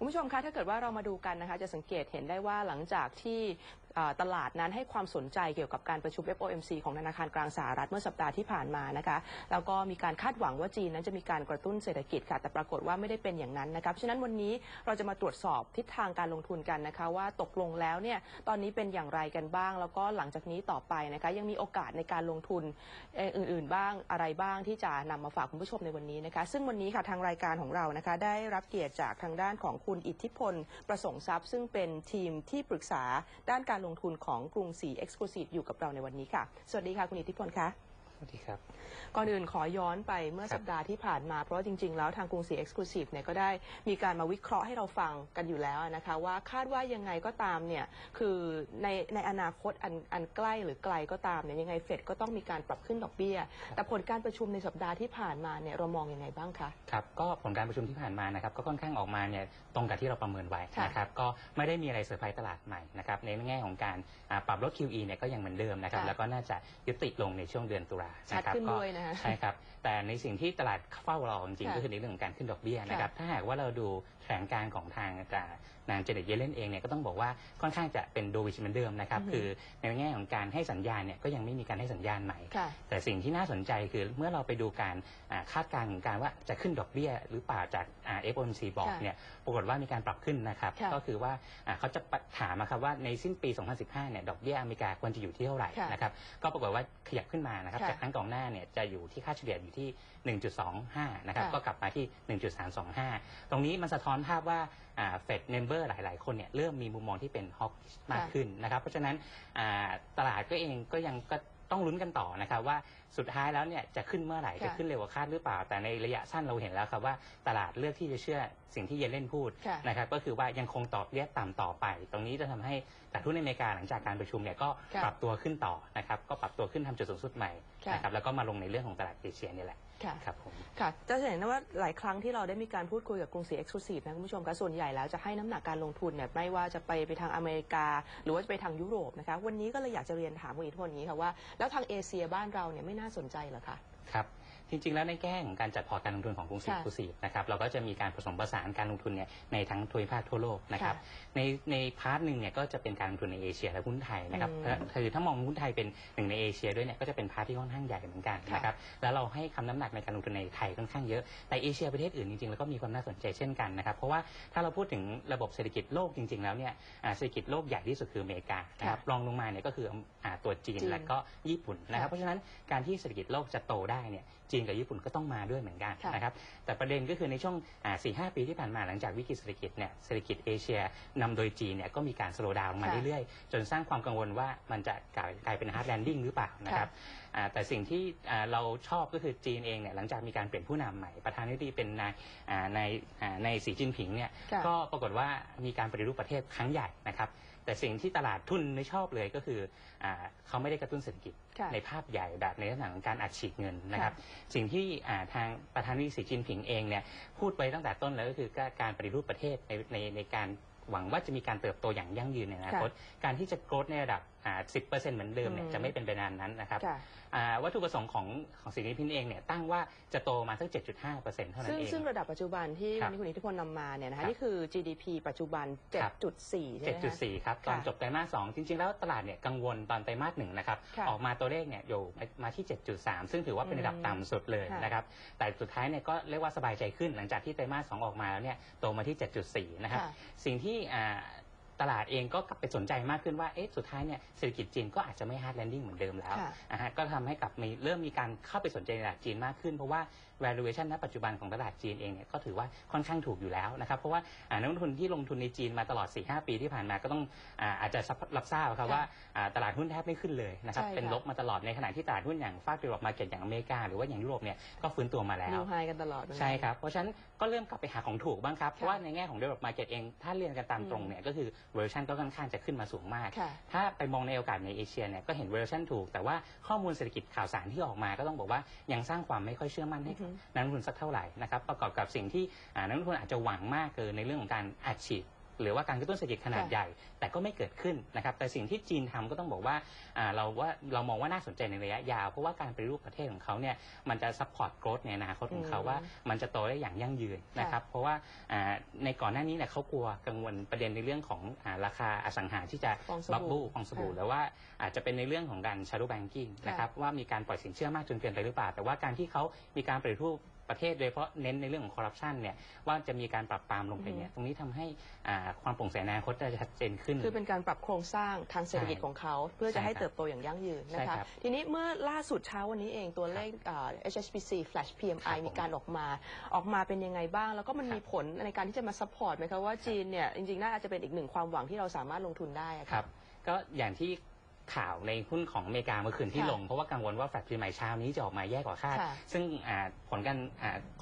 คุณผู้ชมคะถ้าเกิดว่าเรามาดูกันนะคะ จะสังเกตเห็นได้ว่าหลังจากที่ ตลาดนั้นให้ความสนใจเกี่ยวกับการประชุม FOMC ของธนาคารกลางสหรัฐเมื่อสัปดาห์ที่ผ่านมานะคะแล้วก็มีการคาดหวังว่าจีนนั้นจะมีการกระตุ้นเศรษฐกิจค่ะ แต่ปรากฏว่าไม่ได้เป็นอย่างนั้นนะคราะฉะนั้นวันนี้เราจะมาตรวจสอบทิศทางการลงทุนกันนะคะ ว่าตกลงแล้วเนี่ยตอนนี้เป็นอย่างไรกันบ้าง แล้วก็หลังจากนี้ต่อไปนะคะยังมีโอกาสในการลงทุนอื่น ๆ บ้างอะไรบ้างที่จะนำมาฝากคุณผู้ชมในวันนี้นะคะ ซึ่งวันนี้ค่ะทางรายการของเรานะคะ ได้รับเกียรติจากทางด้านของคุณอิทธิพลประสงค์ทรัพย์ ซึ่งเป็นทีมที่ปรึกษาด้านการลงทุนของกรุงศรีเอ็กซ์คลูซีฟอยู่กับเราในวันนี้ค่ะ สวัสดีค่ะ คุณอิทธิพลคะ สวัสดีครับ ก่อนอื่นขอย้อนไปเมื่อครับสัปดาห์ที่ผ่านมา เพราะว่าจริง ๆ แล้วทางกรุงศรีเอ็กซ์คลูซีฟเนี่ยก็ได้มีการมาวิเคราะห์ให้เราฟังกันอยู่แล้วนะคะ ว่าคาดว่ายังไงก็ตามเนี่ยคือในในอนาคตอันอันใกล้หรือไกลก็ตามเนี่ยยังไงเฟดก็ต้องมีการปรับขึ้นดอกเบี้ย แต่ผลการประชุมในสัปดาห์ที่ผ่านมาเนี่ยเรามองยังไงบ้างคะครับก็ผลการประชุมที่ผ่านมานะครับก็ค่อนข้างออกมาเนี่ยตรงกับที่เราประเมินไว้ค่ะนะครับก็ไม่ได้มีอะไรเซอร์ไพรส์ตลาดใหม่นะครับในแง่ของการอ่าปรับลด QE เนี่ยก็ยังเหมือนเดิมนะครับค่ะแล้วก็น่าจะยุติลงในช่วงเดือนตุลาชัดนะครับขึ้นก็ด้วยนะคะใช่ครับ แต่ในสิ่งที่ตลาดเฝ้ารอจริงๆค่ะก็คือในเรื่องของการขึ้นดอกเบี้ยนะครับ ถ้าหากว่าเราดูแถลงการณ์ของทางจาก นางเจเน็ตเยเลนเองเนี่ยก็ต้องบอกว่าค่อนข้างจะเป็นโดวิชเหมือนเดิมนะครับอือฮึคือในแง่ของการให้สัญญาณเนี่ยก็ยังไม่มีการให้สัญญาณใหม่ค่ะแต่สิ่งที่น่าสนใจคือเมื่อเราไปดูการอ่าคาดการณ์ของการว่าจะขึ้นดอกเบี้ยหรือเปล่าจากอ่า FOMC บอกค่ะเนี่ยปรากฏว่ามีการปรับขึ้นนะครับค่ะก็คือว่าอ่าเขาจะถามนะครับว่าในสิ้นปี 2015 เนี่ยดอกเบี้ยอเมริกาควรจะอยู่ที่เท่าไหร่ค่ะนะครับก็ปรากฏว่าขยับขึ้นมานะครับค่ะจากครั้งก่อนหน้าเนี่ยจะอยู่ที่ค่าเฉลี่ยอยู่ที่ 1.25 นะครับ ค่ะก็กลับมาที่ 1.325 ตรงนี้มันสะท้อนภาพว่าเฟดเมมเบอร์หลาย ๆ คนเนี่ยเริ่มมีมุมมองที่เป็นฮอกมากขึ้นนะครับ เพราะฉะนั้นอ่าตลาดก็เองก็ยังก็ต้องลุ้นกันต่อนะครับว่าสุดท้ายแล้วเนี่ยจะขึ้นเมื่อไหร่ ค่ะจะขึ้นเร็วกว่าคาดหรือเปล่า แต่ในระยะสั้นเราเห็นแล้วครับว่าตลาดเลือกที่จะเชื่อสิ่งที่เยนเล่นพูดค่ะ นะครับก็คือว่ายังคงตอบเรียกต่ำต่อไป ตรงนี้จะทำให้ตลาดหุ้นในอเมริกาหลังจากการประชุมเนี่ยก็ค่ะ ปรับตัวขึ้นต่อนะครับก็ปรับตัวขึ้นทำจุดสูงสุดใหม่ค่ะนะครับแล้วก็มาลงในเรื่องของตลาดเอเชียนี่แหละ ค่ะ ครับผม ค่ะจะเห็นได้ว่าหลายครั้งที่เราได้มีการพูดคุยกับกรุงศรีเอ็กซ์คลูซีฟนะคุณผู้ชมคะส่วนใหญ่แล้วจะให้น้ำหนักการลงทุนเนี่ยไม่ว่าจะไปไปทางอเมริกา หรือว่าจะไปทางยุโรปนะคะวันนี้ก็เลยอยากจะเรียนถามคุณอิทธิพลอย่างนี้ค่ะว่า แล้วทางเอเชียบ้านเราเนี่ยไม่น่าสนใจเหรอคะ ครับ จริง ๆ แล้วในแง่ของการจัดพอร์ตการลงทุนของกรุงศรีค่ะกรุงศรีนะครับเราก็จะมีการผสมผสานการลงทุนเนี่ยในทั้งทวีภาคทั่วโลกนะครับค่ะในในพาร์ทหนึ่งเนี่ยก็จะเป็นการลงทุนในเอเชียและหุ้นไทยนะครับอืมถ้าคือถ้ามองหุ้นไทยเป็นหนึ่งในเอเชียด้วยเนี่ยก็จะเป็นพาร์ทที่ค่อนข้างใหญ่เหมือนกันค่ะ นะครับแล้วเราให้คำน้ำหนักในการลงทุนในไทยค่อนข้างเยอะแต่เอเชียประเทศอื่นจริงๆแล้วก็มีความน่าสนใจเช่นกันนะครับเพราะว่าถ้าเราพูดถึงระบบเศรษฐกิจโลกจริง ๆ แล้วเนี่ยอ่าเศรษฐกิจโลกใหญ่ที่สุดคืออเมริกานะครับรองลงมาเนี่ยก็คืออ่าตัวจีนจีน และก็ญี่ปุ่นนะครับค่ะเพราะฉะนั้นการที่เศรษฐกิจโลกจะโตได้เนี่ย จีนกับญี่ปุ่นก็ต้องมาด้วยเหมือนกันค่ะนะครับแต่ประเด็นก็คือในช่วงสี่ห้าปีที่ผ่านมาหลังจากวิกฤตเศรษฐกิจเนี่ยเศรษฐกิจเอเชียนำโดยจีนเนี่ยก็มีการสโลว์ดาวน์ลงมาค่ะเรื่อยๆ จนสร้างความกังวลว่ามันจะกลายกลายเป็นฮาร์ดแลนดิ้งหรือเปล่านะครับอ่าแต่สิ่งที่อ่าเราชอบก็คือจีนเองเนี่ยหลังจากมีการเปลี่ยนผู้นำใหม่ประธานาธิบดีเป็นนายอ่าในอ่าในสีจิ้นผิงเนี่ย ค่ะ ก็ปรากฏว่ามีการปฏิรูปประเทศครั้งใหญ่นะครับ แต่สิ่งที่ตลาดทุนไม่ชอบเลยก็คืออาเขาไม่ได้กระตุ้นเศรษฐกิจค่ะในภาพใหญ่แบบในลักษณะของการอัดฉีดเงินนะครับ สิ่งที่อ่าทางประธานาธิบดีสีจิ้นผิงเองเนี่ยพูดไว้ตั้งแต่ต้นแล้วก็คือการปฏิรูปประเทศในในในการหวังว่าจะมีการเติบโตอย่างยั่งยืนในอนาคต การที่จะโกรธในระดับ อ่า10%เหมือนเดิมเนี่ยอืมจะไม่เป็นไปนานนั้นนะครับค่ะอ่าวัตถุประสงค์ของของสีจิ้นผิงเองเนี่ยตั้งว่าจะโตมาสัก 7.5%เท่านั้ซึ่นงเองซึ่งระดับปัจจุบันที่ครัวันบนี้คุณอิทธิพลนำมาเนี่ยนะครัคะบนี่คือ GDP ปัจจุบันครับ7.4 ใช่ไหมคะ7.4 ครับ ตอนค่ะจบไตรมาสสองจริง ๆ แล้วตลาดเนี่ยกังวลตอนไตรมาสหนึ่งนะครับค่ะออกมาตัวเลขเนี่ยอยู่มาที่ 7.3 ซึ่งถือว่าเป็นระดับอืมต่ำสุดเลยค่ะนะครับแต่สุดท้ายเนี่ยก็เรียกว่าสบายใจขึ้นหลังจากที่ไตรมาสสองออกมาแล้วเนี่ยโตมาที่ 7.4 นะครับค่ะสิ่งที่อ่า ตลาดเองก็กลับไปสนใจมากขึ้นว่าเอ๊ะสุดท้ายเนี่ยเศรษฐกิจจีนก็อาจจะไม่ hard landing เหมือนเดิมแล้วค่ะนะฮะก็ทำให้กลับมีเริ่มมีการเข้าไปสนใจในตลาดจีนมากขึ้นเพราะว่า valuation ณปัจจุบันของตลาดจีนเองเนี่ยก็ถือว่าค่อนข้างถูกอยู่แล้วนะครับเพราะว่าอ่านักลงทุนที่ลงทุนในจีนมาตลอด 4-5 ปีที่ผ่านมาก็ต้องอาอาจจะรับทราบครับค่ะว่าอ่าตลาดหุ้นแทบไม่ขึ้นเลยนะครับใช่ค่ะเป็นลบมาตลอดในขณะที่ตลาดหุ้นอย่างฝาก developed market อย่างอเมริกาหรือว่าอย่างยุโรปเนี่ยก็ฟื้นตัวมาแล้วนิวไฮกันตลอดเลยใช่ครับเพราะฉะนั้นก็เริ่มกลับไปหาของถูกบ้างครับเพราะว่าในแง่ของ developed market เองถ้าเรียนกันตามตรงเนี่ยก็คือ valuation ก็ค่อนข้างจะขึ้นมาสูงมากค่ะถ้าไปมองในโอกาสในเอเชียเนี่ยก็เห็น valuation ถูก แต่ว่าข้อมูลเศรษฐกิจข่าวสารที่ออกมาก็ต้องบอกว่ายังสร้างความไม่ค่อยเชื่อมั่นให้อือฮึนักลงทุนสักเท่าไหร่นะครับประกอบกับสิ่งที่อ่านักลงทุนอาจจะหวังมากเกินในเรื่องของการอัดฉีด หรือว่าการกระตุ้นเศรษฐกิจขนาดค่ะใหญ่ แต่ก็ไม่เกิดขึ้นนะครับแต่สิ่งที่จีนทำก็ต้องบอกว่าอ่าเราว่าเรามองว่าน่าสนใจในระยะยาว เพราะว่าการปฏิรูปประเทศของเขาเนี่ยมันจะซัพพอร์ตโกรธในอนาคตของเขาอืมว่ามันจะโตได้อย่างยั่งยืนนะครับเพราะว่าอ่าในก่อนหน้านี้เนี่ยเขากลัวกังวลประเด็นในเรื่องของอาราคาอสังหาที่จะฟองสบับบู่เบิลฟองสบู่ค่ะหรือว่าอาจจะเป็นในเรื่องของการ shadow banking ค่ะนะครับว่ามีการปล่อยสินเชื่อมากจนเกินไปหรือเปล่า แต่ว่าการที่เขามีการปฏิรูป ประเทศโดยเฉพาะเน้นในเรื่องของคอร์รัปชันเนี่ยว่าจะมีการปรับปรามลงไปเนี่ยตรงนี้ทำให้อ่าความโปร่งใสในอนาคตจะชัดเจนขึ้น คือเป็นการปรับโครงสร้างทางเศรษฐกิจใช่ของเขา เพื่อจะให้ใช่ครับเติบโตอย่างยั่งยืนนะใช่คะครับทีนี้เมื่อล่าสุดเช้าวันนี้เองตัวเลขอ่า HSBC Flash ครั PMI บผมมีการออกมาออกมาเป็นยังไงบ้าง แล้วก็มันครับมีผลในการที่จะมาซัพพอร์ตไหมคะว่าจีนเนี่ยจริงๆน่าจะเป็นอีกหนึ่งความหวังที่เราสามารถลงทุนได้อะครับก็อย่างที่ ข่าวในหุ้นของอเมริกาเมื่อคืนที่ค่ะลง เพราะว่ากังวลว่าแฟลตพรีใหม่เช้านี้จะออกมาแย่กว่าคาดค่ะซึ่งอ่าผลการ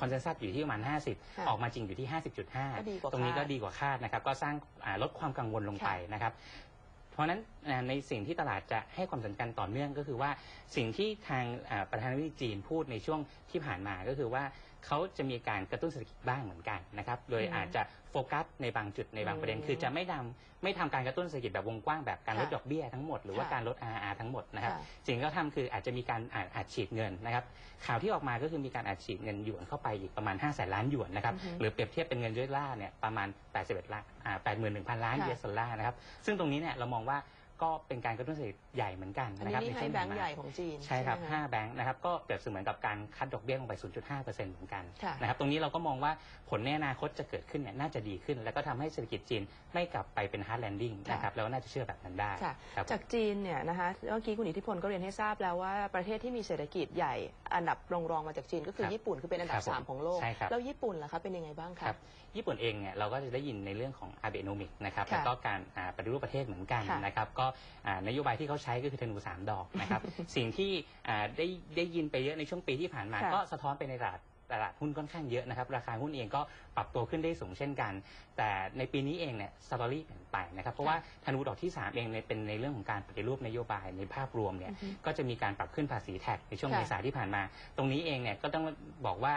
คอนเซนแซสอยู่ที่ประมาณค่ะ50 ออกมาจริงอยู่ที่ก็ดีกว่า50.5 ตรงนี้คาดก็ดีกว่าคาดนะครับก็สร้างอ่าลดความกังวลลงไปนะครับเพราะฉะนั้นอ่าในสิ่งที่ตลาดจะให้ความสำคัญต่อเนื่องก็คือว่าสิ่งที่ทางอ่าประธานาธิบดีจีนพูดในช่วงที่ผ่านมาก็คือว่า เขาจะมีการกระตุ้นเศรษฐกิจบ้างเหมือนกันนะครับโดยอืมอาจจะโฟกัสในบางจุดในบางประเด็นอืมคือจะไม่ทำไม่ทำการกระตุ้นเศรษฐกิจแบบวงกว้างแบบการลดค่ะดอกเบี้ยทั้งหมดหรือว่าค่ะการลด RR ทั้งหมดนะครับค่ะ สิ่งที่เขาทำคืออาจจะมีการอาอัดฉีดเงินนะครับข่าวที่ออกมาก็คือมีการอัดฉีดเงินหยวนเข้าไปอีกประมาณ5 0 0แสนล้านหยวนนะครับอือฮึหรือเปรียบเทียบเป็นเงินดอลลาร์เนี่ยประมาณ81ล้านอ่า81,000 ล้านค่ะ US ดอลลาร์นะครับซึ่งตรงนี้เนี่ยเรามองว่า ก็เป็นการกระตุ้นเศรษฐกิจใหญ่เหมือนกันอันนะนี้ครับนี่ให้ช่วงแบผ่างนค์มาใหญ่ของจีนใช่ครับไหมะ5แบงค์นะครับก็เปรียบเสมือนกับการคัดดอกเบี้ยลงไป 0.5%เหมือนกันค่ะนะครับตรงนี้เราก็มองว่าผลในอนาคตจะเกิดขึ้นเนี่ยน่าจะดีขึ้น แล้วก็ทำให้เศรษฐกิจจีนไม่กลับไปเป็น hard landing ค่ะนะครับแล้วน่าจะเชื่อแบบนั้นได้ค่ะครับจากจีนเนี่ยนะคะเมื่อกี้คุณอิทธิพลก็เรียนให้ทราบแล้วว่าประเทศที่มีเศรษฐกิจใหญ่อันดับรองรองๆมาจากจีนก็คือครับญี่ปุ่นคือเป็นอันดัครับบผมสามของโลกใช่ครับแล้วญี่ปุ่นล่ะคะเป็นยังไงบ้างคคะรับญี่ปุ่นเองเนี่ยเราก็จะได้ยินในเรื่องของ a b e n o m i c นะครับค่ะแล้วก็การอ่าปฏิรูปประเทศเหมือนกันค่ะนะครับก็อ่านโยบายที่เขาใช้ก็คือธนูสามดอกนะครับ สิ่งที่อ่าได้ได้ยินไปเยอะในช่วงปีที่ผ่านมาค่ะก็สะท้อนไปในตลาดตลาดหุ้นค่อนข้างเยอะนะครับ ราคาหุ้นเองก็ปรับตัวขึ้นได้สูงเช่นกัน แต่ในปีนี้เองเนี่ยสตอรี่เปลี่ยนไปนะครับ เพราะว่าธนูดอกที่ 3 เองเนี่ยเป็นในเรื่องของการปฏิรูปนโยบายในภาพรวมเนี่ยอือฮึก็จะมีการปรับขึ้นภาษีแท็กในช่วงค่ะเมษาที่ผ่านมา ตรงนี้เองเนี่ยก็ต้องบอกว่า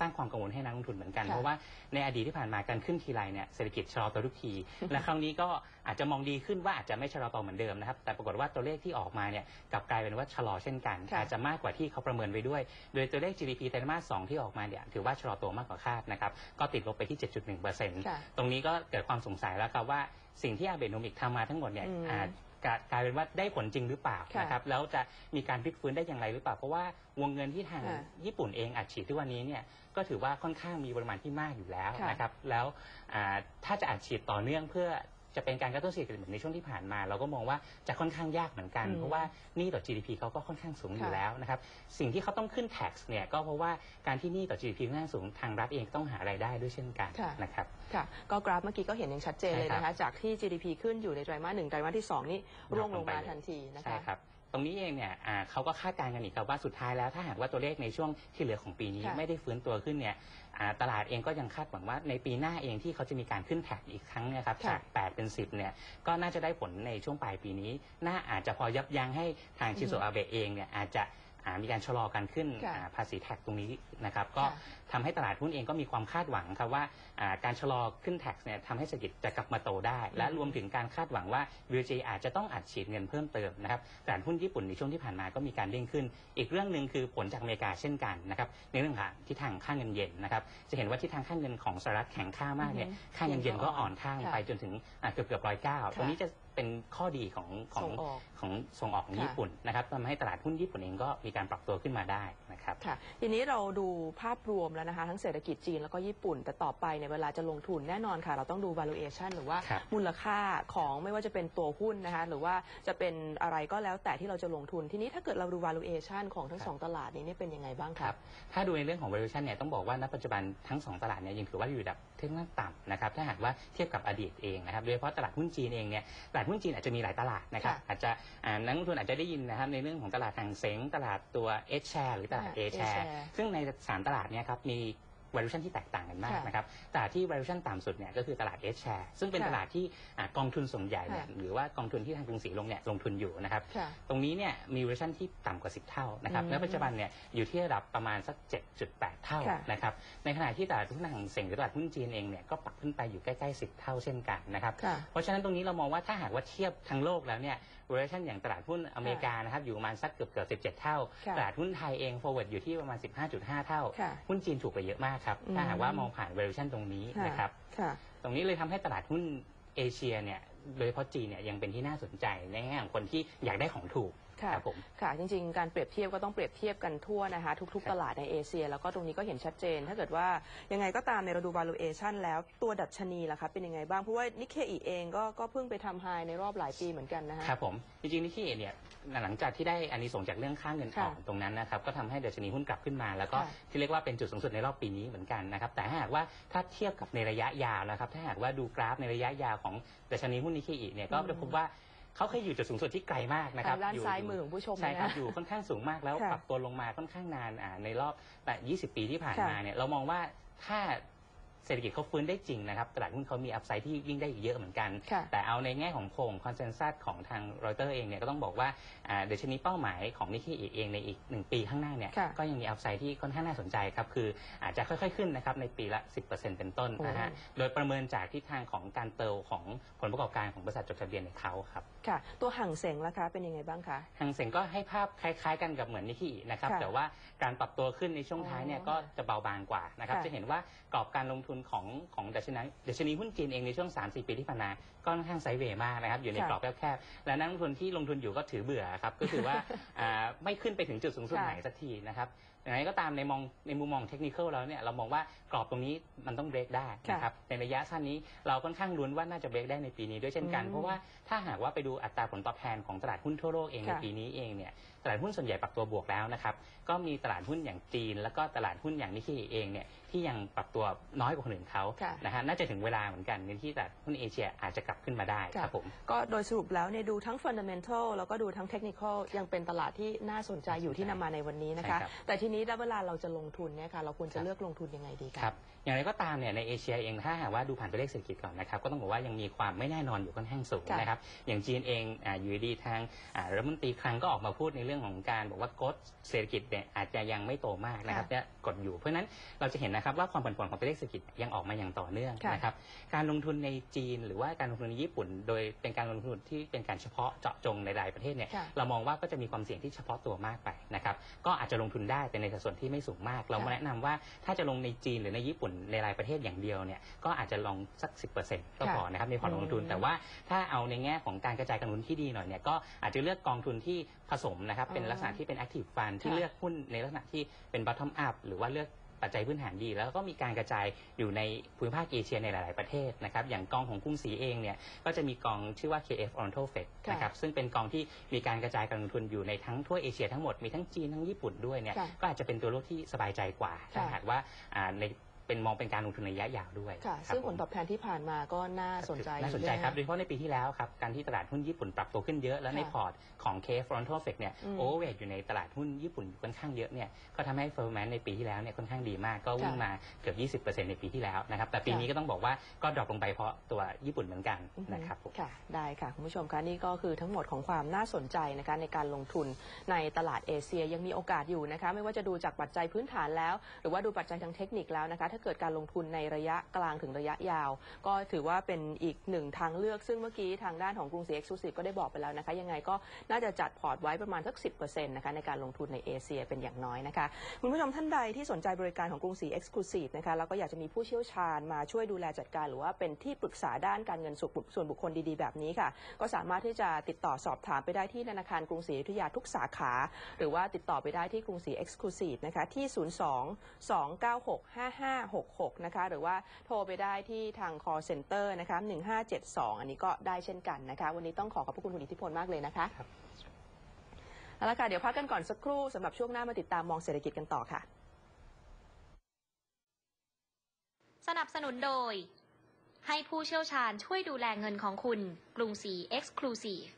สร้างความกังวลให้นักลงทุนเหมือนกันค่ะเพราะว่าในอดีตที่ผ่านมาการขึ้นทีไรเนี่ยเศรษฐกิจชะลอตัวทุกทีและครั้งนี้ก็อาจจะมองดีขึ้นว่าอาจจะไม่ชะลอตัวเหมือนเดิมนะครับแต่ปรากฏว่าตัวเลขที่ออกมาเนี่ยกลับกลายเป็นว่าชะลอเช่นกันค่ะอาจจะมากกว่าที่เขาประเมินไว้ด้วย โดยตัวเลข GDP ไตรมาสสองที่ออกมาเนี่ยถือว่าชะลอตัวมากกว่าคาดนะครับก็ติดลบไปที่ 7.1%ค่ะตรงนี้ก็เกิดความสงสัยแล้วครับว่าสิ่งที่อาเบโนมิกทำมาทั้งหมดเนี่ยอืมอาจ กลายกลายเป็นว่าได้ผลจริงหรือเปล่าค่ะนะครับแล้วจะมีการพลิกฟื้นได้อย่างไรหรือเปล่า เพราะว่าวงเงินที่ทางค่ะญี่ปุ่นเองอัดฉีดทุกวันนี้เนี่ยก็ถือว่าค่อนข้างมีปริมาณที่มากอยู่แล้วค่ะนะครับแล้วอ่าถ้าจะอัดฉีดต่อเนื่องเพื่อ จะเป็นการกระตุ้นเศรษฐกิจเหมือนในช่วงที่ผ่านมา เราก็มองว่าจะค่อนข้างยากเหมือนกันอืมเพราะว่าหนี้ต่อ GDP เขาก็ค่อนข้างสูงอยู่ค่ะแล้วนะครับสิ่งที่เขาต้องขึ้น tax เนี่ยก็เพราะว่าการที่หนี้ต่อ GDP ค่อนข้างสูงทางรัฐเองก็ต้องหารายได้ด้วยเช่นกันค่ะนะครับค่ะก็กราฟเมื่อกี้ก็เห็นอย่างชัดเจนเลยนะคะจากที่ GDP ขึ้นอยู่ในไตรมาสหนึ่งไตรมาสที่สองนี่ร่วงลงมาทันทีนะใช่คะครับ ตรงนี้เองเนี่ยอ่าเขาก็คาดการณ์กันอีกครับว่าสุดท้ายแล้วถ้าหากว่าตัวเลขในช่วงที่เหลือของปีนี้ค่ะไม่ได้ฟื้นตัวขึ้นเนี่ยอ่าตลาดเองก็ยังคาดหวังว่าในปีหน้าเองที่เขาจะมีการขึ้นแท็กอีกครั้งเนะครับค่ะ จาก 8 เป็น 10เนี่ยก็น่าจะได้ผลในช่วงปลายปีนี้ น่าอาจจะพอยับยั้งให้ทางชิโซอือฮึอาเบะเองเนี่ยอาจจะอ่า มีการชะลอการขึ้นค่ะอ่าภาษีแท็กตรงนี้นะครับ ก็ค่ะทำให้ตลาดหุ้นเองก็มีความคาดหวังครับว่าอ่าการชะลอขึ้นแท็กเนี่ยทำให้เศรษฐกิจจะกลับมาโตได้ และรวมถึงการคาดหวังว่า BOJ อาจจะต้องอัดฉีดเงินเพิ่มเติมนะครับตลาดหุ้นญี่ปุ่นในช่วงที่ผ่านมาก็มีการเด้งขึ้น อีกเรื่องหนึ่งคือผลจากอเมริกาเช่นกันนะครับในเรื่องของทิศทางค่าเงินเยนนะครับจะเห็นว่าทิศทางค่าเงินของสหรัฐแข็งค่ามากเนี่ยอือฮึค่าเงินเยนก็อ่อนค่าลงไปค่ะจนถึงอ่าเกือบเกือบร้อยเก้าตรงนี้จะ เป็นข้อดีของของส่งออกของส่งออกของค่ะ ญี่ปุ่นนะครับทำให้ตลาดหุ้นญี่ปุ่นเองก็มีการปรับตัวขึ้นมาได้นะครับ ค่ะทีนี้เราดูภาพรวมแล้วนะคะ ทั้งเศรษฐกิจจีนแล้วก็ญี่ปุ่น แต่ต่อไปในยเวลาจะลงทุนแน่นอนค่ะ เราต้องดู valuation หรือว่าครับมูลค่าของไม่ว่าจะเป็นตัวหุ้นนะคะ หรือว่าจะเป็นอะไรก็แล้วแต่ที่เราจะลงทุน ทีนี้ถ้าเกิดเราดู valuation ของทั้งครับสองตลาดนี้เนี่ยเป็นยังไงบ้างคคะรับถ้าดูในเรื่องของ valuation เนี่ยต้องบอกว่าณปัจจุบันทั้งสองตลาดเนี่ยยังถือว่าอยู่ระดับค่อนข้างต่ำนะครับถ้าหากว่าเทียบกับอดีตเองนะครับโดยเฉพาะตลาดหุ้นจีนเองเนี่ยตลาดหุ้นจีนอาจจะมีหลายตลาดนะครับค่ะอาจจะอ่านักลงทุนอาจจะได้ยินนะครับในเรื่องของตลาดทางเซ็งตลาดตัว H share หรือตลาดค่ะ A share A share ซึ่งในสามตลาดเนี่ยครับมี valuation ที่แตกต่างกันมากค่ะนะครับตลาดที่ valuation ต่ำสุดเนี่ยก็คือตลาด S share ซึ่งเป็นค่ะตลาดที่อ่ากองทุนส่วนใหญ่เนี่ยค่ะ หรือว่ากองทุนที่ทางกรุงศรีลงเนี่ยลงทุนอยู่นะครับ ค่ะ ตรงนี้เนี่ยมี valuation ที่ต่ำกว่า 10 เท่านะครับอืมและปัจจุบันเนี่ยอยู่ที่ระดับประมาณสัก 7.8 เท่าค่ะนะครับในขณะที่ตลาดหุ้นห่างเส็งหรือตลาดหุ้นจีนเองเนี่ยก็ปรับขึ้นไปอยู่ใกล้ๆ 10 เท่าเช่นกันนะครับค่ะเพราะฉะนั้นตรงนี้เรามองว่าถ้าหากว่าเทียบทั้งโลกแล้วเนี่ย valuation อย่างตลาดหุ้นอเมริกานะครับอยู่ประมาณสักเกือบเกือบ17 เท่า ค่ะตลาดหุ้นไทยเอง forward อยู่ที่ประมาณ 15.5 เท่า ค่ะ หุ้นจีนถูกกว่าเยอะมากครับอืมถ้าหากว่ามองผ่าน valuation ตรงนี้ค่ะนะครับค่ะตรงนี้เลยทำให้ตลาดหุ้นเอเชียเนี่ยโดยเฉพาะจีนเนี่ยยังเป็นที่น่าสนใจในแง่ของคนที่อยากได้ของถูก ค่ะครับผม ค่ะจริงๆ การเปรียบเทียบก็ต้องเปรียบเทียบกันทั่วนะคะ ทุกครัๆบตลาดในเอเชีย แล้วก็ตรงนี้ก็เห็นชัดเจน ถ้าเกิดว่ายังไงก็ตามในเราดู valuation แล้วตัวดัชนีล่ะคะเป็นยังไงบ้าง เพราะว่านิเคอีเองก็ก็เพิ่งไปทำไฮในรอบหลายปีเหมือนกันนะคะ ครับผม จริงๆนิกเกิเนี่ยหลังจากที่ได้อานิสงส์จากเรื่องค่าเงินค่ะอ่อนตรงนั้นนะครับก็ทำให้ดัชนีหุ้นกลับขึ้นมา แล้วก็ค่ะที่เรียกว่าเป็นจุดสูงสุดในรอบปีนี้เหมือนกันนะครับแต่ถ้าหากว่าถ้าเทียบกับในระยะยาวนะครับถ้าหากว่าดูกราฟในระยะยาวของดัชนีหุ้นนิกเกิเนี่ยก็อืมจะพบว่า เขาเคยอยู่จุดสูงสุดที่ไกลมากนะครับทางด้านอยู่ซ้ายมือของผู้ชมใช่ครับนะ อยู่ค่อนข้างสูงมากแล้วค่ะปรับตัวลงมาค่อนข้างนานอ่าในรอบแต่ 20 ปีที่ผ่านค่ะ มาเนี่ยเรามองว่าถ้า เศรษฐกิจเขาฟื้นได้จริงนะครับ ตลาดหุ้นเขามีอัพไซด์ที่ยิ่งได้อีกเยอะเหมือนกัน ค่ะ แต่เอาในแง่ของโพลคอนเซนแซสของทางรอยเตอร์เองเนี่ยก็ต้องบอกว่าอ่าดัชนีเป้าหมายของนิกเกิเองในอีกหนึ่งปีข้างหน้าเนี่ยค่ะก็ยังมีอัพไซด์ที่ค่อนข้างน่าสนใจครับ คืออาจจะค่อยๆขึ้นนะครับในปีละ 10%เป็นต้นนะฮะโอ้ โดยประเมินจากทิศทางของการเติบของผลประกอบการของบริษัทจดทะเบียนในเขาครับ ค่ะ ตัวห่างเสงล่ะคะเป็นยังไงบ้างคะ ทางเซ็งก็ให้ภาพคล้าย ๆ กันกับเหมือนนิกเกินะครับ ค่ะแต่ว่าการปรับตัวขึ้นในช่วงท้ายเนี่ยอ๋อก็จะเบาบางกว่านะครับ ค่ะจะเห็นว่ากรอบการลงทุนของของดัชนีดัชนีหุ้นจีนเองในช่วง 3-4 ปีที่ผ่านมาก็ค่อนข้างไซด์เวย์มากนะครับอยู่ในค่ะกรอบแคบๆและนักลงทุนที่ลงทุนอยู่ก็ถือเบื่อครับก็คือว่าอ่าไม่ขึ้นไปถึงจุดสูงสุดค่ะไหนสักทีนะครับอย่างไรก็ตามในมองในมุมมองเทคนิคแล้วเนี่ยเรามองว่ากรอบตรงนี้มันต้องเบรกได้นะครับในระยะสั้นนี้เราค่อนข้างลุ้นว่าน่าจะเบรกได้ในปีนี้ด้วยเช่นกันอืมเพราะว่าถ้าหากว่าไปดูอัตราผลตอบแทนของตลาดหุ้นทั่วโลกเองในค่ะปีนี้เองเนี่ยตลาดหุ้นส่วนใหญ่ปรับตัวบวกแล้วนะครับ ก็มีตลาดหุ้นอย่างจีน แล้วก็ตลาดหุ้นอย่างนิกเกิเองเนี่ยที่ยังปรับตัวน้อยกว่าคนอื่นเขาค่ะนะฮะน่าจะถึงเวลาเหมือนกันในที่ตลาดหุ้นเอเชียอาจจะกลับขึ้นมาได้ค่ะครับผม ก็โดยสรุปแล้วเนี่ยดูทั้ง fundamental แล้วก็ดูทั้ง technical ยังเป็นตลาดที่น่าสนใจอยู่ที่นำมาในวันนี้นะคะ ใช่ครับแต่ทีนี้แล้วเวลาเราจะลงทุนเนี่ยค่ะเราควรคจะรับเลือกลงทุนยังไงดีกัครับอย่างไรก็ตามเนี่ยในเอเชียเองถ้าหากว่าดูผ่านตัวเลขเศรษฐกิจก่อนนะครับก็ต้องบอกว่ายังมีความไม่แน่นอนอยู่ค่อนข้างสูงค่ะนะครับอย่างจีนเองอาอยู่ดีๆทางอ่ารัฐมนตรีคลังก็ออกมาพูดในเรื่องของการบอกว่ากดเศรษฐกิจเนี่ยอาจจะยังไม่โตมากนะครับเนี่ยกดอยู่เพราะฉะนั้นเราจะเห็นนะครับว่าความผันผวนของตัวเลขเศรษฐกิจยังออกมาอย่างต่อเนื่องค่ะนะครับการลงทุนในจีน หรือว่าการลงทุนในญี่ปุ่น โดยเป็นการลงทุนที่เป็นการเฉพาะเจาะจงในรายประเทศเนี่ยค่ะเรามองว่าก็จะมีความเสี่ยงที่เฉพาะตัวมากไปนะครับก็อาจจะลงทุนได้แต่ในสัดส่วนที่ไม่สูงมาก เราค่ะแนะนำว่าถ้าจะลงในจีนหรือในญี่ปุ่นในรายประเทศอย่างเดียวเนี่ยก็อาจจะลองสัก 10%ก็พอนะครับในพอร์ตลงทุนอืมแต่ว่าถ้าเอาในแง่ของการกระจายการลงทุนที่ดีหน่อยเนี่ยก็อาจจะเลือกกองทุนที่ผสมนะครับเป็นลักษณะที่เป็น active fund ที่ค่ะเลือกหุ้นในลักษณะที่เป็น bottom up หรือว่าเลือกปัจจัยพื้นฐานดี แล้วก็มีการกระจายอยู่ในภูมิภาคเอเชียในหลาย ๆ ประเทศนะครับอย่างกองของกรุงศรีเองเนี่ยก็จะมีกองชื่อว่า KF Oriental Fed ค่ะนะครับซึ่งเป็นกองที่มีการกระจายการลงทุนอยู่ในทั้งทั่วเอเชียทั้งหมดมีทั้งจีนทั้งญี่ปุ่นด้วยเนี่ยค่ะก็อาจจะเป็นตัวเลือกที่สบายใจกว่าถ้าค่ะหากว่าอ่าใน เป็นมองเป็นการลงทุนในระยะยาวด้วยค่ะครับซึ่งผผลมตอบแทนที่ผ่านมาก็น่าสนใจน่าสนใจอยู่ครับนะโดยเฉพาะในปีที่แล้วครับการที่ตลาดหุ้นญี่ปุ่นปรับตัวขึ้นเยอะแล้วในค่ะพอร์ตของ k f r o n t a l f e c เนี่ยอืมโอเวอร์เวทอยู่ในตลาดหุ้นญี่ปุ่นค่อนข้างเยอะเนี่ยก็ทำให้เฟอร์แมนในปีที่แล้วเนี่ยค่อนข้างดีมากก็วิ่งค่ะมาเกือบ 20%ในปีที่แล้วนะครับแต่ปีค่ะนี้ก็ต้องบอกว่าก็ดรอปลงไปเพราะตัวญี่ปุ่นเหมือนกันนะครับผมค่ะได้ค่ะคุณผู้ชมคะนี่ก็คือทั้งหมดของความน่าสนใจนะคะในการลงทุนในตลาดเอเชียยังมีโอกาสอยู่นะคะไม่ว่าจะดูจากปัจจัยพื้นฐานแล้ว หรือว่าดูปัจจัยทางเทคนิคแล้วนะคะถ้าเกิดการลงทุนในระยะกลางถึงระยะยาว ก็ถือว่าเป็นอีกหนึ่งทางเลือกซึ่งเมื่อกี้ทางด้านของกรุงศรีเอ็กซ์คลูซีฟก็ได้บอกไปแล้วนะคะ ยังไงก็น่าจะจัดพอร์ตไว้ประมาณสัก 10%นะคะในการลงทุนในเอเชียเป็นอย่างน้อยนะคะคุณผู้ชมท่านใดที่สนใจบริการของกรุงศรีเอ็กซ์คลูซีฟนะคะแล้วก็อยากจะมีผู้เชี่ยวชาญมาช่วยดูแลจัดการ หรือว่าเป็นที่ปรึกษาด้านการเงินส่วนบุคคลดีๆ แบบนี้ค่ะ ก็สามารถที่จะติดต่อสอบถามไปได้ที่ธนาคารกรุงศรีอยุธยาทุกสาขา หรือว่าติดต่อไปได้ที่กรุงศรีเอ็กซ์คลูซีฟนะคะที่ 02 296 5566 นะคะ หรือว่าโทรไปได้ที่ทาง call center นะคะ 1572 อันนี้ก็ได้เช่นกันนะคะ วันนี้ต้องขอขอบพระคุณคุณอิทธิพลมากเลยนะคะครับเอาละค่ะ เดี๋ยวพักกันก่อนสักครู่สำหรับช่วงหน้ามาติดตามมองเศรษฐกิจกันต่อค่ะ สนับสนุนโดย ให้ผู้เชี่ยวชาญช่วยดูแลเงินของคุณ กรุงศรี Exclusive